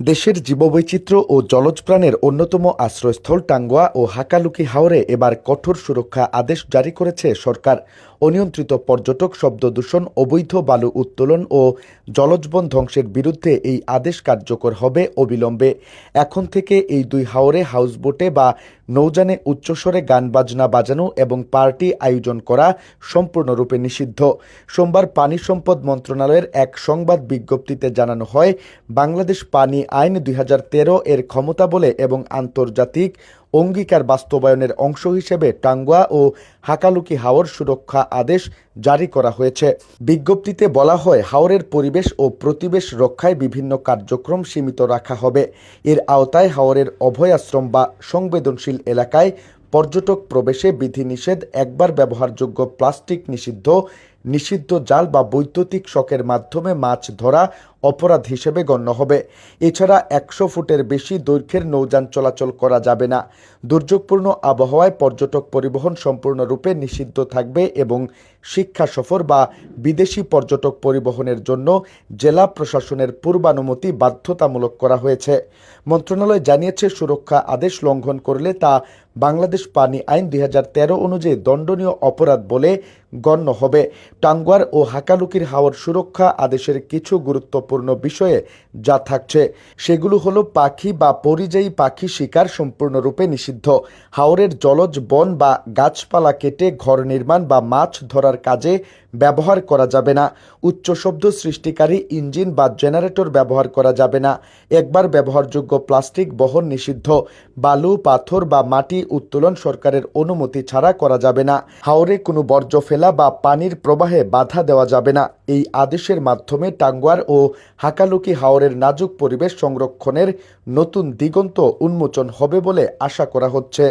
দেশের জীববৈচিত্র্য ও জলজ প্রাণের অন্যতম আশ্রয়স্থল টাঙ্গুয়া ও হাকালুকি হাওরে এবার কঠোর সুরক্ষা আদেশ জারি করেছে সরকার। অনিয়ন্ত্রিত পর্যটক শব্দ দূষণ, অবৈধ বালু উত্তোলন ও জলজবন ধ্বংসের বিরুদ্ধে এই আদেশ কার্যকর হবে অবিলম্বে। এখন থেকে এই দুই হাওরে হাউসবোটে বা নৌযানে উচ্চস্বরে গান, বাজনা বাজানো এবং পার্টি আয়োজন করা সম্পূর্ণরূপে নিষিদ্ধ। সোমবার পানি সম্পদ মন্ত্রণালয়ের এক সংবাদ বিজ্ঞপ্তিতে জানানো হয়, বাংলাদেশ পানি আইন দুই হাজার তেরো এর ক্ষমতা বলে এবং আন্তর্জাতিক অঙ্গীকার বাস্তবায়নের অংশ হিসেবে টাঙ্গুয়া ও হাকালুকি হাওর সুরক্ষা আদেশ জারি করা হয়েছে। বিজ্ঞপ্তিতে বলা হয়, হাওরের পরিবেশ ও প্রতিবেশ রক্ষায় বিভিন্ন কার্যক্রম সীমিত রাখা হবে। এর আওতায় হাওরের অভয়াশ্রম বা সংবেদনশীল el, পর্যটক প্রবেশে বিধিনিষেধ, একবার ব্যবহারযোগ্য প্লাস্টিক নিষিদ্ধ নিষিদ্ধ জাল বা বৈদ্যুতিক শকের মাধ্যমে মাছ ধরা অপরাধ হিসেবে গণ্য হবে। এছাড়া একশো ফুটের বেশি দৈর্ঘ্যের নৌযান চলাচল করা যাবে না। দুর্যোগপূর্ণ আবহাওয়ায় পর্যটক পরিবহন সম্পূর্ণরূপে নিষিদ্ধ থাকবে এবং শিক্ষা সফর বা বিদেশি পর্যটক পরিবহনের জন্য জেলা প্রশাসনের পূর্বানুমতি বাধ্যতামূলক করা হয়েছে। মন্ত্রণালয় জানিয়েছে, সুরক্ষা আদেশ লঙ্ঘন করলে তা বাংলাদেশ পানি আইন দু হাজার তেরো অনুযায়ী দণ্ডনীয় অপরাধ বলে গণ্য হবে। টাঙ্গুয়ার ও হাকালুকির হাওয়ার সুরক্ষা আদেশের কিছু গুরুত্বপূর্ণ বিষয়ে যা থাকছে, সেগুলো হলো পাখি বা পরিযায়ী পাখি শিকার সম্পূর্ণরূপে নিষিদ্ধ। হাওরের জলজ বন বা গাছপালা কেটে ঘর নির্মাণ বা মাছ ধরার কাজে ব্যবহার করা যাবে না। উচ্চ শব্দ সৃষ্টিকারী ইঞ্জিন বা জেনারেটর ব্যবহার করা যাবে না। একবার ব্যবহারযোগ্য প্লাস্টিক বহন নিষিদ্ধ। বালু, পাথর বা মাটি উত্তোলন সরকারের অনুমতি ছাড়া করা যাবে না। হাওরে কোনো বর্জ্য ফেলা বা পানির প্রবাহে বাধা দেওয়া যাবে না। এই আদেশের মাধ্যমে টাঙ্গুয়ার ও হাকালুকি হাওরের নাজুক পরিবেশ সংরক্ষণের নতুন দিগন্ত উন্মোচন হবে বলে আশা করা হচ্ছে।